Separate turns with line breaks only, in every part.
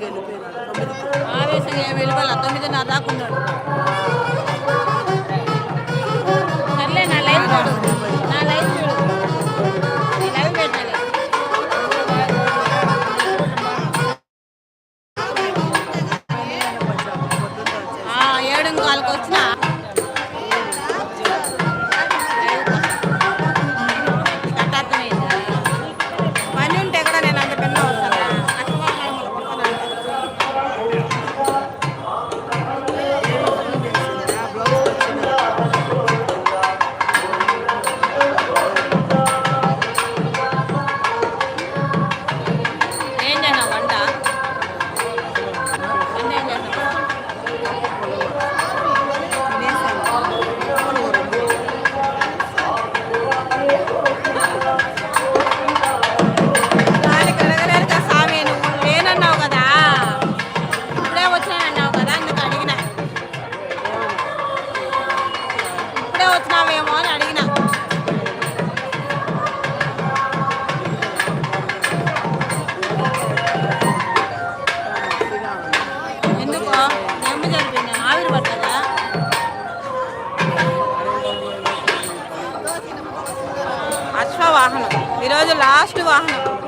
ఆవేశంగా వెళ్ళిపోయినాడు
ఆవేశంగా ఏమి తొమ్మిదిన్నర దాకా ఉన్నాడు. ఈరోజు లాస్ట్ వాహనం.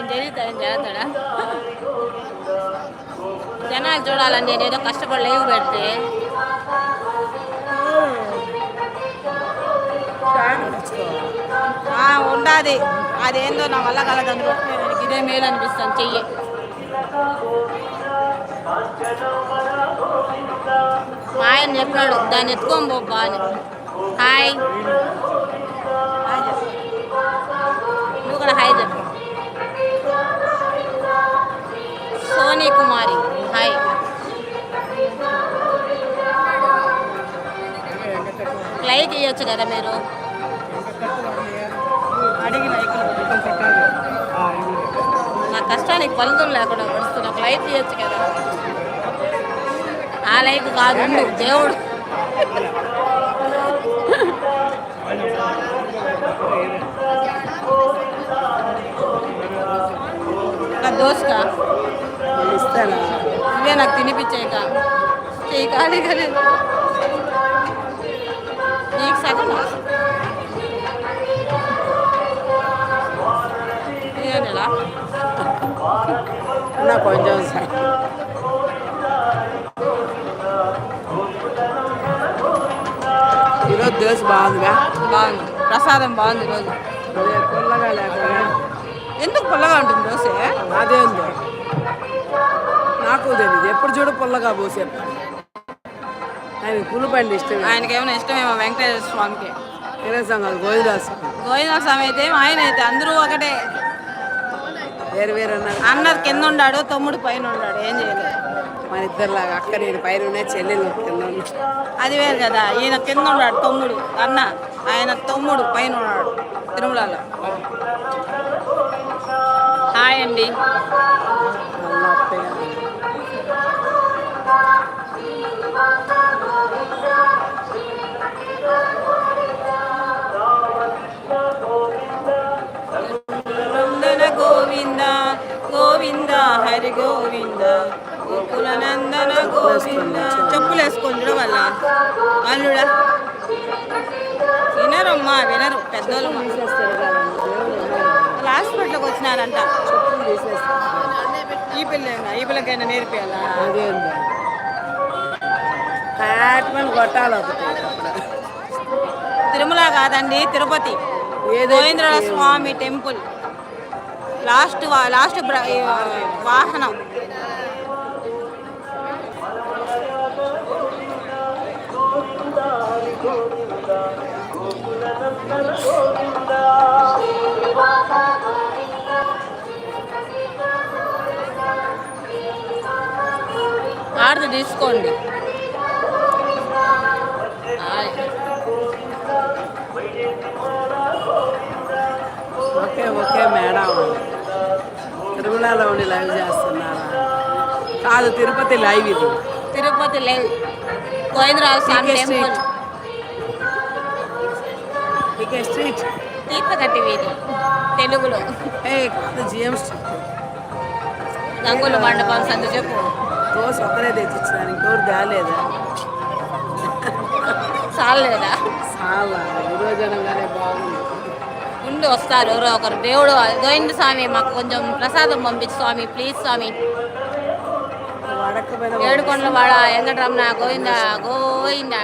ఏం జరుగుతుంది
ఏం జనాలు చూడాలని నేను ఏదో కష్టపడి లేవు పెడితే. ఉండాది. అదేందో నా వల్ల కలదు ఇదే మేలు అనిపిస్తాను చెయ్యి. ఆయన చెప్పాడు దాన్ని ఎత్తుకోబో అని హాయ్. ఇవ్వచ్చు కదా మీరు? నా కష్టానికి ఫలితం లేకుండా వస్తున్నా ఒక లైక్ ఇవ్వచ్చు కదా. ఆ లైక్ కాదు. దేవుడు. నా దోసుక
ఇస్తానా?
ఇవే నాకు చెయ్యి ఖాళీ కానీ నీకు సగం నాకు సగం. ఇదేనేలా?
నా కొంచెం సార్ ఈరోజు దోశ బాగుందిగా
బాగుంది ప్రసాదం బాగుంది ఈరోజు
అదే పుల్లగా లేకుండా
ఎందుకు పుల్లగా ఉంటుంది దోశ
అదే ఉంది నాకు తెలియదు ఎప్పుడు చూడు పుల్లగా పోసారు ఆయన పులిపండి ఇష్టమే
ఆయనకి ఏమైనా ఇష్టమేమో వెంకటేశ్వర స్వామికి.
తినేసాం కదా గోవిదాస్
గోవింద స్వామి అయితే ఆయన అయితే అందరూ ఒకటే.
వేరు వేరు అన్నారు.
అన్నది కింద ఉన్నాడు తమ్ముడు పైన ఉన్నాడు ఏం చేయలేదు.
మన ఇద్దరులాగా అక్క నేను పైన ఉన్నాయి చెల్లెలు కింద.
అది వేరు కదా ఈయన కింద ఉన్నాడు తమ్ముడు అన్న ఆయన తమ్ముడు పైన ఉన్నాడు తిరుమలలో. హాయ్ అండి. చెప్పులు వేసుకొని చూడ వాళ్ళ వినరు వినరమ్మా వినరు పెద్దోళ్ళు హాస్పిటల్కి వచ్చినారంట ఈ పిల్ల ఈ పిల్లకైనా నేర్పియాలా
కొట్టాల కొట్టాలి
తిరుమల కాదండి Tirupati Govindaraja Swamy temple. Last last వాహనం. ఆర్డర్ తీసుకోండి. ఆయ్.
Okay okay madam. తిరుమలలో ఉండి లైవ్ చేస్తున్నారా? కాదు తిరుపతి లైవ్ ఇది.
తిరుపతి లేవు. Govindaraju Swamy temple.
TK street.
తీర్థకట్టి వీధి తెలుగులో.
ఏ జిఎం
గంగుల మండపం సందు చెప్పు.
దోశ ఒక్కరే తెచ్చిచ్చినారు ఇంకోటి తేలేదా
చాలేదా
చాలా ఈరోజు అనగానే బాగుంది.
ఉండి వస్తారు ఎవరో ఒకరు. దేవుడు గోవింద స్వామి మాకు కొంచెం ప్రసాదం పంపించు స్వామి ప్లీజ్ స్వామి. ఏడుకొండల వాడ వెంకటరమణ గోవింద గోవింద.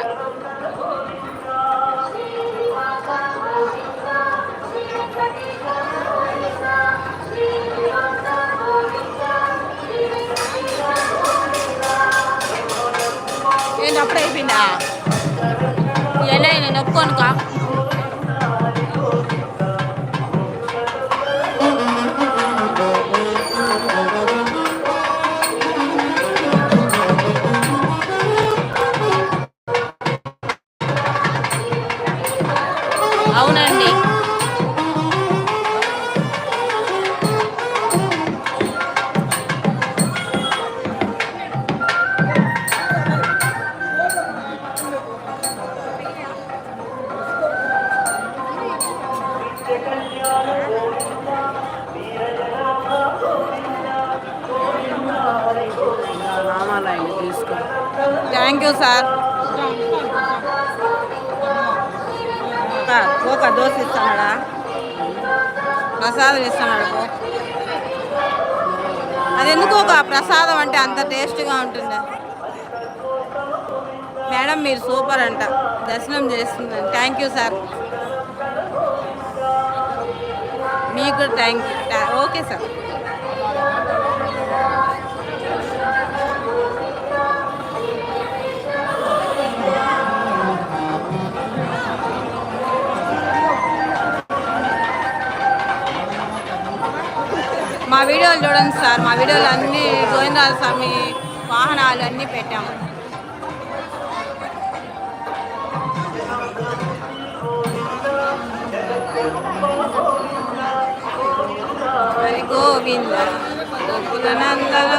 ఏంటి అప్పుడు అయిపోయిందా? ఎలా నేను ఒప్పుకోను థ్యాంక్ యూ సార్ ఒక దోశ ఇస్తున్నాడా? ప్రసాదం ఇస్తున్నాడు అది ఎందుకు ఒక ప్రసాదం అంటే అంత టేస్ట్గా ఉంటుంది? మేడం మీరు సూపర్ అంట. దర్శనం చేస్తుంది. థ్యాంక్ యూ సార్ మీకు థ్యాంక్ యూ ఓకే సార్ వీడియోలు చూడండి సార్. మా వీడియోలు అన్నీ గోవిందరాజ స్వామి వాహనాలు అన్నీ పెట్టాము. హరి గోవింద గోకుల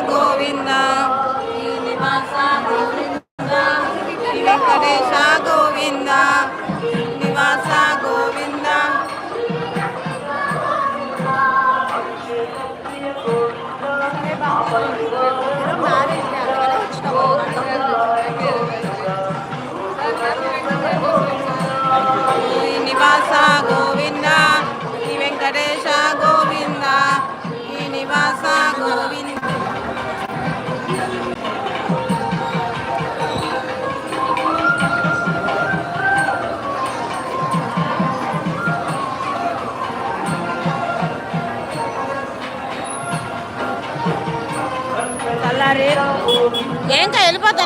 గోవింద శ్రీనివాస గోవింద వెంకటేశ గోవింద నివాస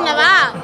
နှစ်ပါး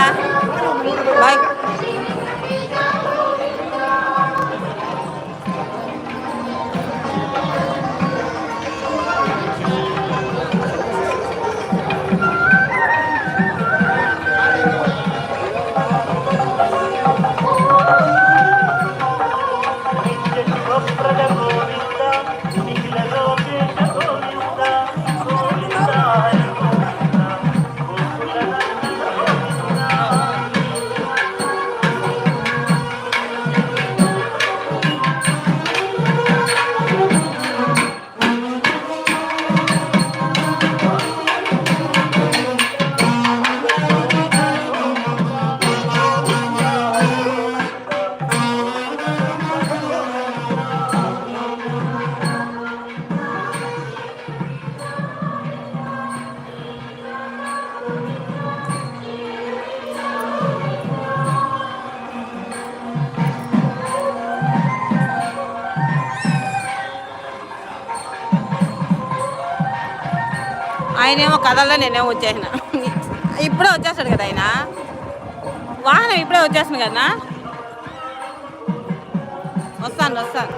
Hola. ఆయనేమో కథల్లో నేనేమో వచ్చేసిన. ఇప్పుడే వచ్చేస్తాడు కదా ఆయన? వాహనం ఇప్పుడే వచ్చేస్తుంది కదా? వస్తాను వస్తాను.